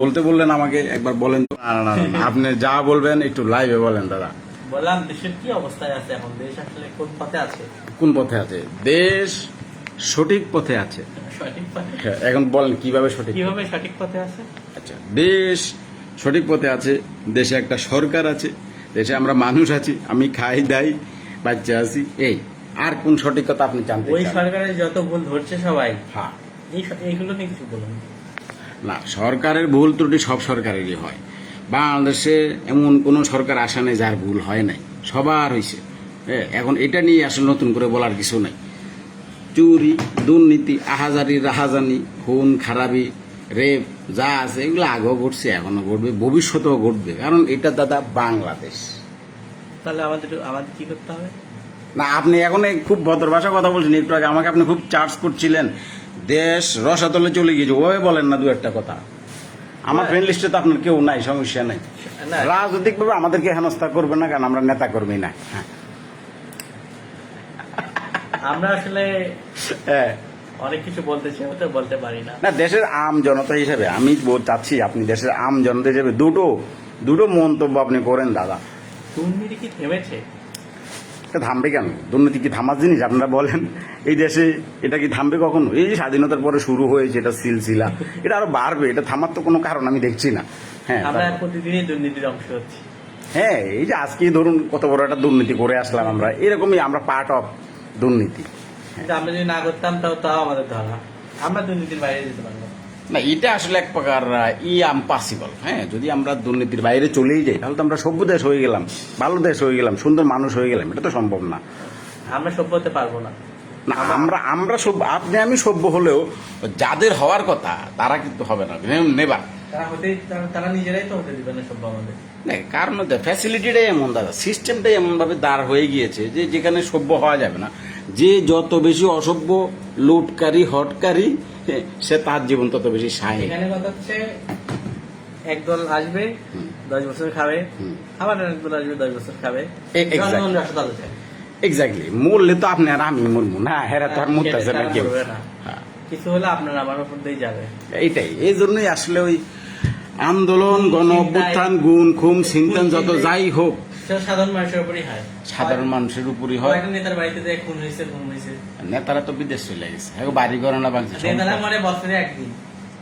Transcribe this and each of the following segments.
বলতে বললেন আমাকে একবার বলেন তো। না, না, না, না, আপনি যা বলবেন একটু লাইভে বলেন দাদা। বললাম দেশের কি অবস্থায় আছে এখন? দেশ আসলে কোন পথে আছে? কোন পথে আছে? দেশ সঠিক পথে আছে। সঠিক পথে? হ্যাঁ, এখন বলেন কীভাবে সঠিক কীভাবে সঠিক পথে আছে? আচ্ছা দেশ সঠিক পথে আছে। দেশে একটা সরকার আছে। দেশে আমরা মানুষ আছি আমি খাই দাই বাচ্চা আছি। এই আর কোন সঠিক কথা আপনি জানতে ওই সরকারের যত ভুল ধরছে সবাই। হ্যাঁ। এইগুলো নিয়ে কিছু বলুন। না সরকারের ভুল ত্রুটি সব সরকারেরই হয়। বাংলাদেশে এমন কোনো সরকার আসা নেই যার ভুল হয় নাই। সবার হয়েছে হ্যাঁ, এখন এটা নিয়ে আসলে নতুন করে বলার কিছু নাই। চুরি দুর্নীতি আহাজারি রাহাজানি খুন খারাপি রেপ যা আছে এগুলো আগেও ঘটছে এখনও ঘটবে ভবিষ্যতেও ঘটবে। কারণ এটা দাদা বাংলাদেশ। তাহলে আমাদের আমাদের কি করতে হবে? না আপনি এখন খুব ভদ্র ভাষা কথা বলছেন একটু আগে আমাকে আপনি খুব চার্জ করছিলেন। দেশ রসাতলে চলে গিয়েছে। ওভাবে বলেন না দু একটা কথা। আমার ফ্রেন্ড লিস্টে তো আপনার কেউ নাই সমস্যা নাই। রাজনৈতিক ভাবে আমাদেরকে হেনস্থা করবে না কারণ আমরা নেতা কর্মী না। হ্যাঁ। আমরা আসলে হ্যাঁ। অনেক কিছু বলতে চাই তো বলতে পারি না। না দেশের আম জনতা হিসেবে আমি চাচ্ছি আপনি দেশের আম জনতা হিসেবে দুটো দুটো মন্তব্য আপনি করেন দাদা। দুর্নীতি কি থেমেছে? এটা থামবে কেন? দুর্নীতি কি থামার জিনিস? আপনারা বলেন। এই দেশে এটা কি থামবে কখনো? এই যে স্বাধীনতার পরে শুরু হয়েছে এটা সিলসিলা। এটা আরও বাড়বে এটা থামার তো কোনো কারণ আমি দেখছি না। হ্যাঁ আমরা প্রতিদিনই দুর্নীতির অংশ হচ্ছি। হ্যাঁ এই যে আজকেই ধরুন কত বড় একটা দুর্নীতি করে আসলাম আমরা এরকমই আমরা পার্ট অফ দুর্নীতি। আমরা যদি না করতাম তাও তাও আমাদের ধরা আমরা দুর্নীতির বাইরে যেতে পারব না এটা আসলে এক প্রকার ই আম্পাসিবল হ্যাঁ? যদি আমরা দুর্নীতির বাইরে চলেই যাই তাহলে তো আমরা সভ্য দেশ হয়ে গেলাম ভালো দেশ হয়ে গেলাম সুন্দর মানুষ হয়ে গেলাম এটা তো সম্ভব না। আমরা সভ্য হতে পারব না। না আমরা আমরা সভ্য আপনি আমি সভ্য হলেও যাদের হওয়ার কথা তারা কিন্তু হবে না নেবার। তারা নিজেরাই তো হতে দিবে না সভ্য আমাদের। না কারণ ফ্যাসিলিটিটাই এমন দাদা সিস্টেমটাই এমনভাবে দাঁড় হয়ে গিয়েছে যে যেখানে সভ্য হওয়া যাবে না। যে যত বেশি অসভ্য লুটকারী হটকারী সে তার জীবন তত বেশি সাহে এখানে কথা হচ্ছে একদল আসবে দশ বছর খাবে আবার একদল আসবে দশ বছর খাবে। এক্স্যাক্টলি মরলে তো আপনি আর আমি মরবো না হেরা তো আর সেটা মরতেছে না কেউ। হ্যাঁ, কিছু হলে আপনার আমার উপর দিয়ে যাবে। এইটাই। এই জন্যই আসলে ওই আন্দোলন গণ অভ্যুত্থান গুণ খুম চিন্তন যত যাই হোক সাধারণ মানুষের উপরই হয়। সাধারণ মানুষের উপরই হয়। নেতার বাড়িতে যায় খুন হয়েছে খুন হয়েছে? নেতারা তো বিদেশ চলে গেছে। এখন বাড়ি করে না বাংলাদেশ নেতারা বছরে একদিন।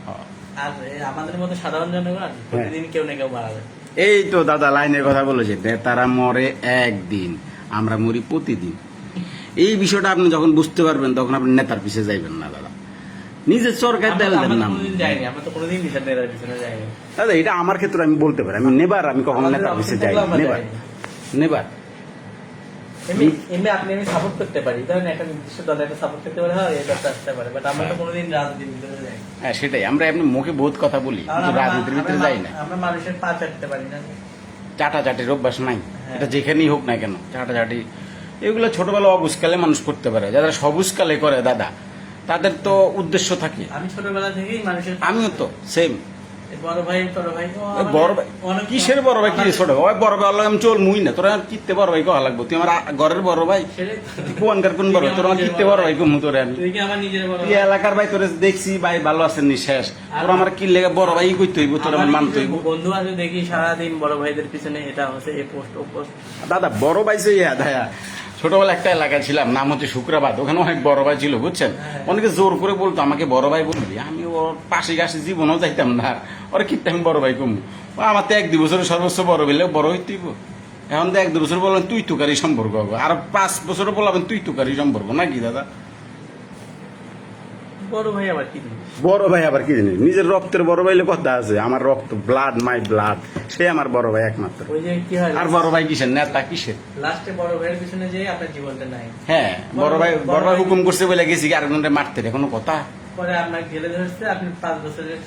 হ্যাঁ। আর আমাদের মতো সাধারণ জনগণ প্রতিদিন কেউ না কেউ মারা যায়। এই তো দাদা লাইনের কথা বলেছে নেতারা মরে একদিন আমরা মরি প্রতিদিন। এই বিষয়টা আপনি যখন বুঝতে পারবেন তখন আপনি নেতার পিছিয়ে যাইবেন না দাদা। নিজের সরকার যাইনি দাদা এটা আমার ক্ষেত্রে আমি বলতে পারি আমি নেবার আমি কখনো নেতার পিছিয়ে যাই নেবার। নেবার এমনি এমনি আপনি আমি সাপোর্ট করতে পারি। ধরেন একটা নির্দিষ্ট দলে একটা সাপোর্ট করতে পারে হয় এটা আসতে পারে বাট আমরা তো কোনোদিন রাজনীতির ভিতরে যাই হ্যাঁ সেটাই। আমরা এমনি মুখে বহুত কথা বলি কিন্তু রাজনীতির ভিতরে যাই না। আমরা মানুষের পা চাটতে পারি না। চাটাচাটির অভ্যাস নাই। হ্যাঁ। এটা যেখানেই হোক না কেন চাটাচাটি। এগুলো ছোটবেলা অবুজকালে মানুষ করতে পারে। যারা সবুজকালে করে দাদা তাদের তো উদ্দেশ্য থাকে। আমি ছোটবেলা থেকেই মানুষের আমিও তো সেম বড় ভাই বড় ভাই ও ওই আমাদের বড় ভাই। অনেক কিসের বড় ভাই? কি ছোট? ভাই? বড় ভাই আমি চল মুই না। তোরা কিত্তে বড় ভাই কহা লাগবো? তুই আমার ঘরের বড় ভাই। সেটাই কোন বড় তোর আমার কিত্তে বড় ভাই কমু তোরে আমি। তুই এলাকার ভাই তোরে দেখছি ভাই ভালো আছেন নি শেষ। তোর আমার কি লেগে বড় ভাই কইতে হইব? তোর আমার মানতে হইব। বন্ধু আছে দেখি সারাদিন বড় ভাইদের পিছনে এটা হচ্ছে এই পোস্ট ও পোস্ট। দাদা বড় ভাই যে ইয়া দায়া। ছোটবেলা একটা এলাকায় ছিলাম নাম হচ্ছে শুক্রাবাদ। ওখানে অনেক বড় ভাই ছিল বুঝছেন? হ্যাঁ। অনেকে জোর করে বলতো আমাকে বড় ভাই বলবি আমি ওর পাশে গাছে জীবনও যাইতাম না ওর কিনতে আমি বড় ভাই কমু। ও আমার তো এক দু বছরের সর্বোচ্চ বড় হইলে বড় হইতে এখন তো এক দু বছর বললাম তুই তুকারি সম্পর্ক হবে। আর পাঁচ বছর বললাম তুই তুকারি সম্পর্ক। নাকি দাদা? বড় ভাই আবার কি জিনিস? বড় ভাই আবার কি জানিস? নিজের রক্তের বড় ভাইলে কথা আছে। আমার রক্ত ব্লাড মাই ব্লাড সে আমার বড় ভাই একমাত্র। ওই যে কি হয় আর বড় ভাই কিসের? নেতা কিসের? লাস্টে বড় ভাইয়ের পিছনে যে আপনার জীবনটা নাই। হ্যাঁ বড় ভাই বড় ভাই হুকুম করছে বলে গেছি কি আরেকজনকে মারতে রে কোনো কথা? পরে আপনার জেলে ধরছে আপনি পাঁচ বছরের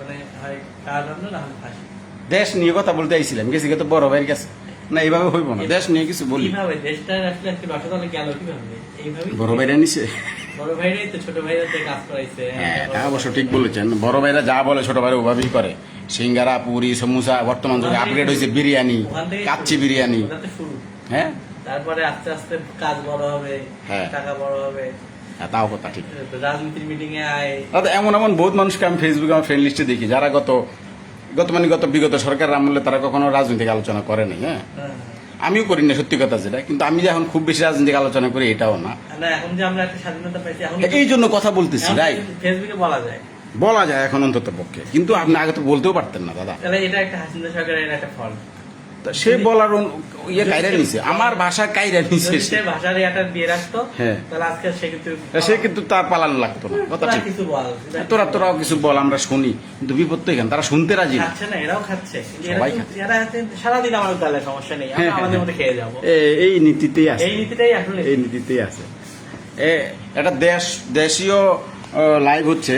মানে হয় কারাদণ্ড না হলে ফাঁসি। দেশ নিয়ে কথা বলতে আইছিলাম গেছি তো বড় ভাইয়ের কাছে। না এইভাবে হইব না। দেশ নিয়ে কিছু বলি। কীভাবে? দেশটা আসলে একটি রসাতলে গেল কীভাবে? এইভাবে বড় ভাইরা নিছে। হ্যাঁ তা অবশ্য ঠিক বলেছেন। বড় ভাইরা যা বলে ছোট ভাইরা ওভাবেই করে। সিঙ্গারা পুরি সমুসা বর্তমান যুগে আপগ্রেড হয়েছে বিরিয়ানি কাচ্চি বিরিয়ানি। হ্যাঁ? তারপরে আস্তে আস্তে কাজ বড় হবে হ্যাঁ। টাকা বড় হবে। হ্যাঁ, তাও কথা ঠিক। রাজনীতির মিটিং এ আয়। এমন এমন বহুত মানুষকে আমি ফেসবুকে আমার ফ্রেন্ড লিস্টে দেখি যারা গত গত মানে গত বিগত সরকার আমলে তারা কখনো রাজনৈতিক আলোচনা করেনি হ্যাঁ? হ্যাঁ। আমিও করি না সত্যি কথা যেটা। কিন্তু আমি যে এখন খুব বেশি রাজনৈতিক আলোচনা করি এটাও না। না এখন যে আমরা একটা স্বাধীনতা পাইছি এখন এই জন্য কথা বলতেছি এখন রাই ফেসবুকে বলা যায়। বলা যায় এখন অন্তত পক্ষে কিন্তু আপনি আগে তো বলতেও পারতেন না দাদা। তাহলে এটা একটা হাসিনা সরকারের একটা ফল। তা সে বলার ইয়ে কাইরা নিছে। আমার ভাষা কাইরা নিছে সে। ভাষার ইয়াটা দিয়ে রাখতো হ্যাঁ। তাহলে আজকে সে কিন্তু সে কিন্তু তার পালানো লাগতো না। কথা ঠিক। কিছু বল। তোরা তোরাও কিছু বল আমরা শুনি। কিন্তু বিপদ তো এখানে। তারা শুনতে রাজি না। খাচ্ছে না এরাও খাচ্ছে। সবাই খাচ্ছে। এরা সারাদিন আমার তাহলে সমস্যা নেই। হ্যাঁ, আমরা আমাদের হ্যাঁ। মধ্যে খেয়ে যাব। এই নীতিতেই আছে। এই নীতিটাই আসলে এই নীতিতেই আছে। এ একটা দেশ দেশীয় লাইভ হচ্ছে।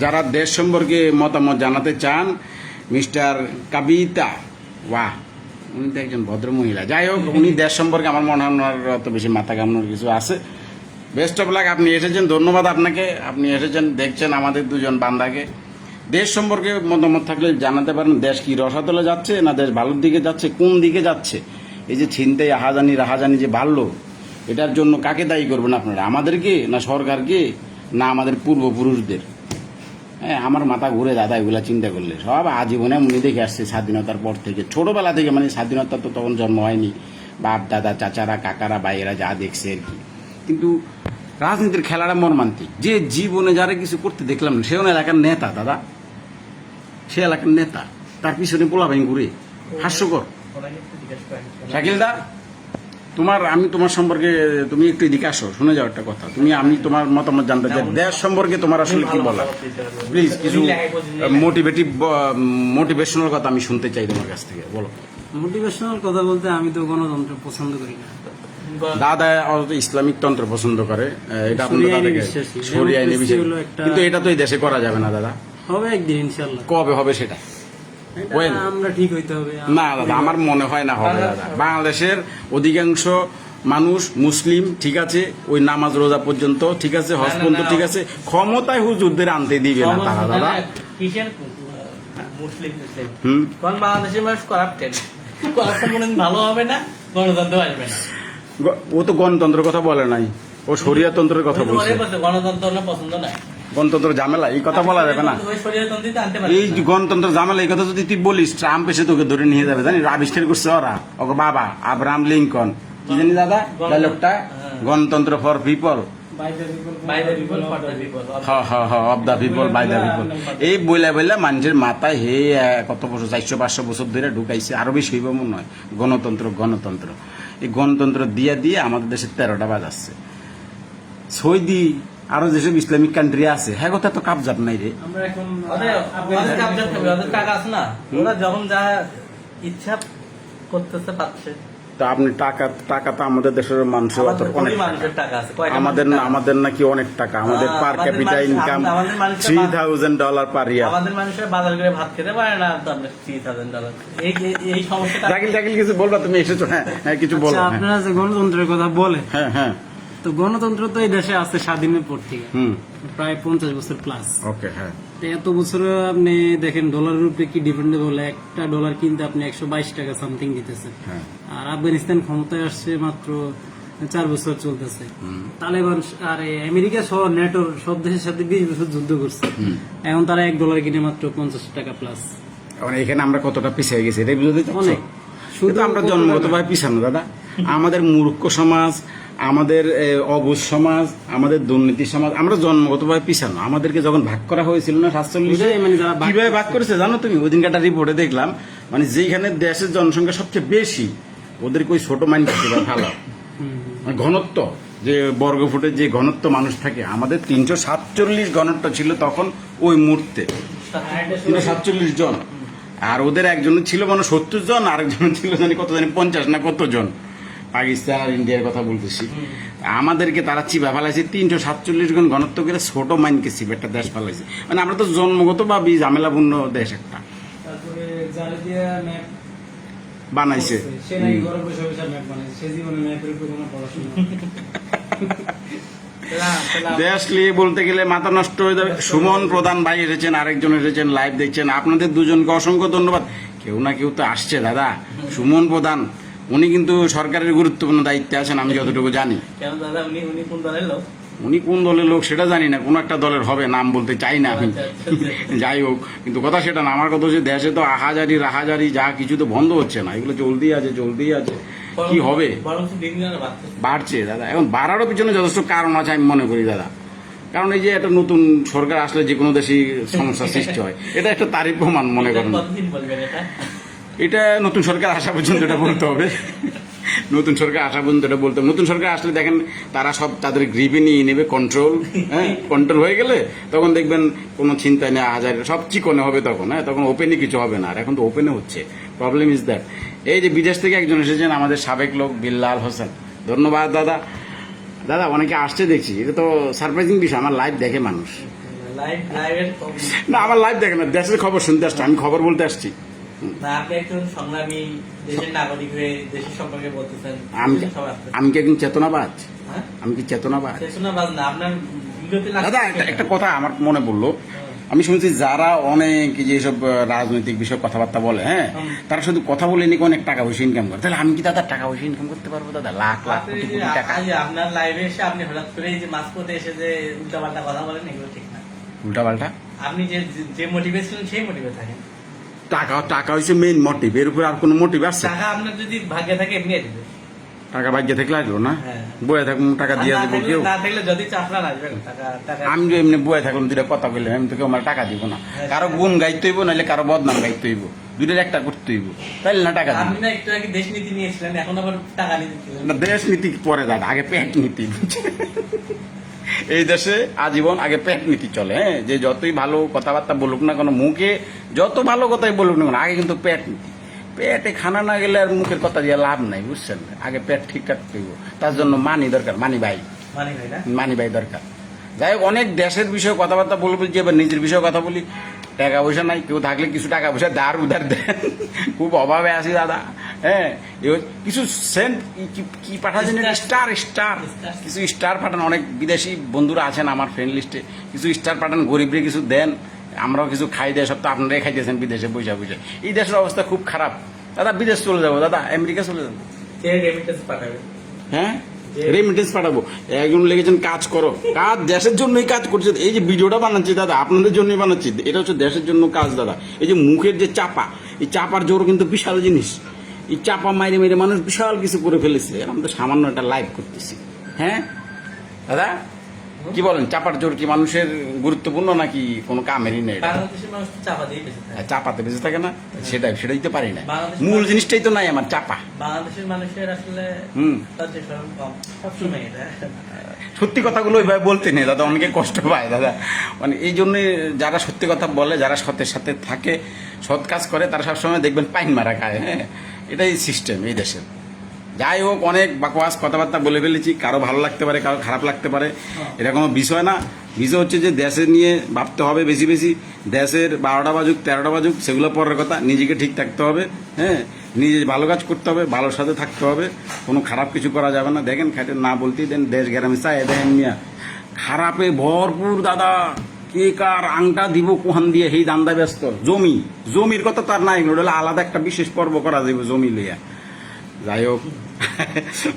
যারা দেশ সম্পর্কে মতামত জানাতে চান মিস্টার কাবিতা। বাহ। উনি তো একজন ভদ্র মহিলা যাই হোক, উনি দেশ সম্পর্কে আমার মনে হয় অত বেশি মাথা কামড়ানোর কিছু আছে। বেস্ট অফ লাক আপনি এসেছেন, ধন্যবাদ আপনাকে। আপনি এসেছেন, দেখছেন আমাদের দুজন বান্দাকে। দেশ সম্পর্কে মতামত থাকলে জানাতে পারেন, দেশ কি রসাতলে যাচ্ছে না দেশ ভালোর দিকে যাচ্ছে, কোন দিকে যাচ্ছে? এই যে ছিনতাই, আহাজানি, রাহাজানি যে বাড়লো, এটার জন্য কাকে দায়ী করবেন আপনারা? আমাদেরকে না সরকারকে, না আমাদের পূর্বপুরুষদের? হ্যাঁ আমার মাথা ঘুরে দাদা এগুলা চিন্তা করলে। সব আজীবনে মনে দেখে আসছে স্বাধীনতার পর থেকে। ছোটবেলা থেকে মানে স্বাধীনতা তো তখন জন্ম হয়নি। বাপ দাদা চাচারা কাকারা ভাইয়েরা যা দেখছে আর কি। কিন্তু রাজনীতির খেলাটা মর্মান্তিক। যে জীবনে যারা কিছু করতে দেখলাম না, সেও এলাকার নেতা দাদা। সে এলাকার নেতা। তার পিছনে পোলাবাইন ঘুরে। হাস্যকর। ওনাকে একটু জিজ্ঞেস করেন শাকিল দা তোমার আমি তোমার সম্পর্কে তুমি একটু এদিকে আসো শুনে যাও একটা কথা। তুমি আমি তোমার মতামত জানতে চাই। দেশ সম্পর্কে তোমার আসলে কি বলা প্লিজ কিছু মোটিভেটিভ মোটিভেশনাল কথা আমি শুনতে চাই তোমার কাছ থেকে বলো। মোটিভেশনাল কথা বলতে আমি তো গণতন্ত্র পছন্দ করি না। দাদা ইসলামিক তন্ত্র পছন্দ করে এটা আপনার দাদাকে কিন্তু এটা তো এই দেশে করা যাবে না দাদা। হবে একদিন ইনশাল্লাহ। কবে হবে সেটা? আমরা ঠিক হইতে হবে না দাদা আমার মনে হয় না হবে দাদা বাংলাদেশের অধিকাংশ মানুষ মুসলিম ঠিক আছে? ওই নামাজ রোজা পর্যন্ত ঠিক আছে? হজ পর্যন্ত ঠিক আছে? ক্ষমতায় হুজুরদের আনতে দিবে না তারা দাদা মুসলিম মুসলিম। হুম? কারণ বাংলাদেশের মানুষ করাপ্টেড করাপ্টেড কোনোদিন ভালো হবে না গণতন্ত্র আসবে না। ও তো গণতন্ত্রের কথা বলে নাই। ও শরিয়াতন্ত্রের কথা বলছে। গণতন্ত্র পছন্দ নাই। গণতন্ত্র ঝামেলা এই কথা বলা যাবে না। এই গণতন্ত্র ঝামেলা এই কথা যদি তুই বলিস ট্রাম্প এসে তোকে ধরে নিয়ে যাবে জানিস? আবিষ্কার করছে ওরা। ওকে বাবা আব্রাহাম লিঙ্কন কি জানি দাদা? ডায়লগটা গণতন্ত্র ফর পিপল এই বইলা বইলা মানুষের মাথায় হে কত বছর চারশো পাঁচশো বছর ধরে ঢুকাইছে আরও বেশি হইব মনে হয়। গণতন্ত্র গণতন্ত্র। এই গণতন্ত্র দিয়ে দিয়ে আমাদের দেশে তেরোটা বাজাচ্ছে সৌদি আরও যেসব ইসলামিক কান্ট্রি আছে হ্যাঁ কথা তো কাবজাব নাই রে। আমরা এখন ওদের ওদের কাবজা থাকবে ওদের টাকা আছে না? ওরা যখন যা ইচ্ছা করতেছে পাচ্ছে। তা আপনি টাকা টাকা তো আমাদের দেশের মানুষের অত অনেক আমাদের না আমাদের নাকি অনেক টাকা। আমাদের per capita income three thousand dollar per year আমাদের মানুষের বাজার করে ভাত খেতে পারে না থ্রি থাউজেন্ড ডলার এই জাকিল কিছু বলবা তুমি এসেছ হ্যাঁ হ্যাঁ কিছু বলো আচ্ছা হ্যাঁ। আপনারা যে গণতন্ত্রের কথা বলে হ্যাঁ হ্যাঁ। তো গণতন্ত্র তো এই দেশে আছে স্বাধীনের পর থেকে। প্রায় পঞ্চাশ বছর প্লাস ওকে হ্যাঁ। এত বছর আপনি দেখেন ডলারের উপরে কি ডিপেন্ডেবল একটা ডলার কিনতে আপনি একশো বাইশ টাকা সামথিং দিতেছেন। হ্যাঁ। আর আফগানিস্তান ক্ষমতায় আসছে মাত্র চার বছর চলতেছে। তালেবান আর আমেরিকা সহ নেটোর সব দেশের সাথে বিশ বছর যুদ্ধ করছে। এখন তারা এক ডলার কিনে মাত্র পঞ্চাশ টাকা প্লাস এখানে আমরা কতটা পিছিয়ে গেছি এটাই বুঝতে অনেক। শুধু আমরা জন্মগতভাবে পিছানো দাদা। আমাদের মূর্খ সমাজ আমাদের এ, অবুঝ সমাজ আমাদের দুর্নীতি সমাজ আমরা জন্মগতভাবে পিছানো। আমাদেরকে যখন ভাগ করা হয়েছিল না সাতচল্লিশে মানে কীভাবে ভাগ করেছে? জানো তুমি? ওই দিনকে একটা রিপোর্টে দেখলাম মানে যেখানে দেশের জনসংখ্যা সবচেয়ে বেশি ওদেরকে ওই ছোট মাইন করতে ভালো। মানে ঘনত্ব যে বর্গ ফুটের যে ঘনত্ব মানুষ থাকে আমাদের তিনশো সাতচল্লিশ ঘনত্ব ছিল তখন ওই মুহূর্তে। তিনশো সাতচল্লিশ জন। আর ওদের একজন ছিল মানে সত্তর জন আরেকজন ছিল জানি কত জানি পঞ্চাশ না কত জন পাকিস্তান আর ইন্ডিয়ার কথা বলতেছি। আমাদেরকে তারা চিবা ফেলাইছে তিনশো সাতচল্লিশ জন ঘনত্ব করে ছোট মাইনকে একটা দেশ ফেলাইছে। মানে আমরা তো জন্মগত বা ঝামেলাপূর্ণ দেশ একটা। বানাইছে। দেশ নিয়ে বলতে গেলে মাথা নষ্ট হয়ে যাবে। সুমন প্রধান ভাই এসেছেন আরেকজন এসেছেন লাইভ দেখছেন। আপনাদের দুজনকে অসংখ্য ধন্যবাদ। কেউ না কেউ তো আসছে দাদা। সুমন প্রধান উনি কিন্তু সরকারের গুরুত্বপূর্ণ দায়িত্বে আছেন আমি যতটুকু জানি। কেন দাদা উনি উনি কোন দলের লোক? উনি কোন দলের লোক সেটা জানি না কোন একটা দলের হবে নাম বলতে চাই না আমি। আচ্ছা, আচ্ছা, আচ্ছা। যাই হোক কিন্তু কথা সেটা না আমার কথা হচ্ছে দেশে তো আহাজারি রাহাজারি যা কিছু তো বন্ধ হচ্ছে না এগুলো চলতি আছে চলতি আছে। কি হবে। বাড়ছে দাদা। এখন বাড়ারও পিছনে যথেষ্ট কারণ আছে আমি মনে করি দাদা। কারণ এই যে একটা নতুন সরকার আসলে যে কোনো দেশেই সমস্যা সৃষ্টি হয় এটা একটা তারিখ প্রমাণ মনে করেন। এটা নতুন সরকার আসা পর্যন্ত এটা বলতে হবে। নতুন সরকার আসা পর্যন্ত এটা বলতে হবে। নতুন সরকার আসলে দেখেন তারা সব তাদের গ্রিপে নিয়ে নেবে কন্ট্রোল হ্যাঁ? কন্ট্রোল হয়ে গেলে তখন দেখবেন কোনো চিন্তা নেই হাজার সব চিকনে হবে তখন হ্যাঁ? তখন ওপেনে কিছু হবে না আর এখন তো ওপেনে হচ্ছে। প্রবলেম ইজ দ্যাট এই যে বিদেশ থেকে একজন এসেছেন আমাদের সাবেক লোক বিল্লাল হোসেন। ধন্যবাদ দাদা। দাদা অনেকে আসছে দেখছি। এটা তো সারপ্রাইজিং বিষয় আমার লাইভ দেখে মানুষ। না আমার লাইভ দেখে না দেশের খবর শুনতে আসছে আমি খবর বলতে আসছি। আপনি একজন সংগ্রামী দেশের নাগরিক হয়ে দেশের সম্পর্কে বলতেছেন আমি কি একজন চেতনাবাজ? হ্যাঁ? আমি কি চেতনাবাজ? সে না আপনার দাদা একটা কথা আমার মনে পড়ল। আমি শুনছি যারা অনেক যে সব রাজনৈতিক বিষয়ে কথাবার্তা বলে হ্যাঁ? তারা শুধু কথা বলে নাকি অনেক টাকা পয়সা ইনকাম করে? তাহলে আমি কি দাদা টাকা পয়সা ইনকাম করতে পারব দাদা? লাখ লাখ কোটি কোটি টাকা। আপনার লাইভে এসে আপনি হঠাৎ করে এই যে মাঝপথে এসে যে উল্টাপাল্টা কথা বলেন এগুলো ঠিক না। উল্টা পাল্টা আপনি যে যে মোটিভে ছিলেন সেই মোটিভে থাকেন। টাকা টাকা হচ্ছে মেইন মোটিভ এর উপর আর কোনো মোটিভ আছে? টাকা আপনার যদি ভাগ্যে থাকে এমনি দিবে। টাকা ভাগ্যে থাকলে আসলো না? হ্যাঁ। বয়ে থাকুন টাকা দিয়ে দেবো কেউ। আসবে আমি যে এমনি বয়ে থাকলাম দুটা কথা বললাম আমি তো কেউ আমার টাকা দিব না। কারও গুণ গাইতে হইব নাহলে কারও বদনাম গাইতে হইব। দুইটার একটা করতে হইব। তাইলে না টাকা আপনি না একটু আগে দেশ নীতি নিয়েছিলেন এখন আবার টাকা নিতে না দেশ নীতি পরে দাদা আগে পেট নীতি। এই দেশে আজীবন আগে পেট নীতি চলে হ্যাঁ? যে যতই ভালো কথাবার্তা বলুক না কোনো মুখে যত ভালো কথাই বলুক না কেন, আগে কিন্তু পেট নীতি পেটে খানা না গেলে আর মুখের কথা দিয়ে লাভ নাই বুঝছেন? আগে পেট ঠিক রাখতে হইব। তার জন্য মানি দরকার মানি ভাই। মানে ভাই মানি ভাই দরকার। যাই হোক অনেক দেশের বিষয়ে কথাবার্তা বলব যে এবার নিজের বিষয়ে কথা বলি। টাকা পয়সা নাই কেউ থাকলে কিছু টাকা পয়সা দার উধার দেন। খুব অভাবে আছি দাদা। হ্যাঁ কিছু সেন্ট কি পাঠাচ্ছেন স্টার স্টার। কিছু স্টার পাঠান অনেক বিদেশি বন্ধুরা আছেন আমার ফ্রেন্ড লিস্টে কিছু স্টার পাঠান গরিবরে কিছু দেন আমরাও কিছু খাই দেয় সব তো আপনারাই খাইতেছেন বিদেশে বৈশা বৈশা এই দেশের অবস্থা খুব খারাপ। দাদা বিদেশ চলে যাব দাদা আমেরিকা চলে যাব। হ্যাঁ? রেমিটেন্স পাঠাবো। একজন লেগেছেন কাজ করো। কাজ দেশের জন্যই কাজ করছে। এই যে ভিডিওটা বানাচ্ছি দাদা আপনাদের জন্যই বানাচ্ছি এটা হচ্ছে দেশের জন্য কাজ দাদা। এই যে মুখের যে চাপা এই চাপার জোর কিন্তু বিশাল জিনিস। এই চাপা মাইরে মেরে মানুষ বিশাল কিছু করে ফেলেছে। আমরা তো সামান্য একটা লাইভ করতেছি। হ্যাঁ? দাদা কি বলেন চাপার জোর কি মানুষের গুরুত্বপূর্ণ নাকি কোনো কামেরই নেই? আর চাপাতে বেঁচে থাকে না? সেটাই সেটাই তো পারি না। মূল জিনিসটাই তো নাই আমার চাপা। বাংলাদেশের মানুষের আসলে সত্যি কথাগুলো ওইভাবে বলতে নেই দাদা অনেকে কষ্ট পায় দাদা। মানে এই জন্যে যারা সত্যি কথা বলে যারা সত্যের সাথে থাকে সৎ কাজ করে তারা সবসময় দেখবেন পাইন মারা খায় হ্যাঁ। এটাই সিস্টেম এই দেশের। যাই হোক, অনেক বাকওয়াস কথাবার্তা বলে ফেলেছি, কারও ভালো লাগতে পারে, কারও খারাপ লাগতে পারে, এটা কোনো বিষয় না। বিষয় হচ্ছে যে দেশের নিয়ে ভাবতে হবে বেশি বেশি, দেশের বারোটা বাজুক, তেরোটা বাজুক, সেগুলো পরের কথা, নিজেকে ঠিক থাকতে হবে হ্যাঁ? নিজে ভালো কাজ করতে হবে, ভালোর সাথে থাকতে হবে, কোনো খারাপ কিছু করা যাবে না। দেখেন, খাইতে না বলতেই দেন, দেশ গ্রামে, চাই দেখেন মিয়া। খারাপে ভরপুর দাদা। কে কার আংটা দিব, কোহান দিয়ে সেই দান্দা ব্যস্ত। জমি, জমির কথা তার নাই, ওটা আলাদা একটা বিশেষ পর্ব করা যাবে জমি লইয়া। যাই হোক,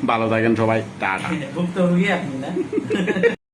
ভালো থাকেন সবাই, টাটা।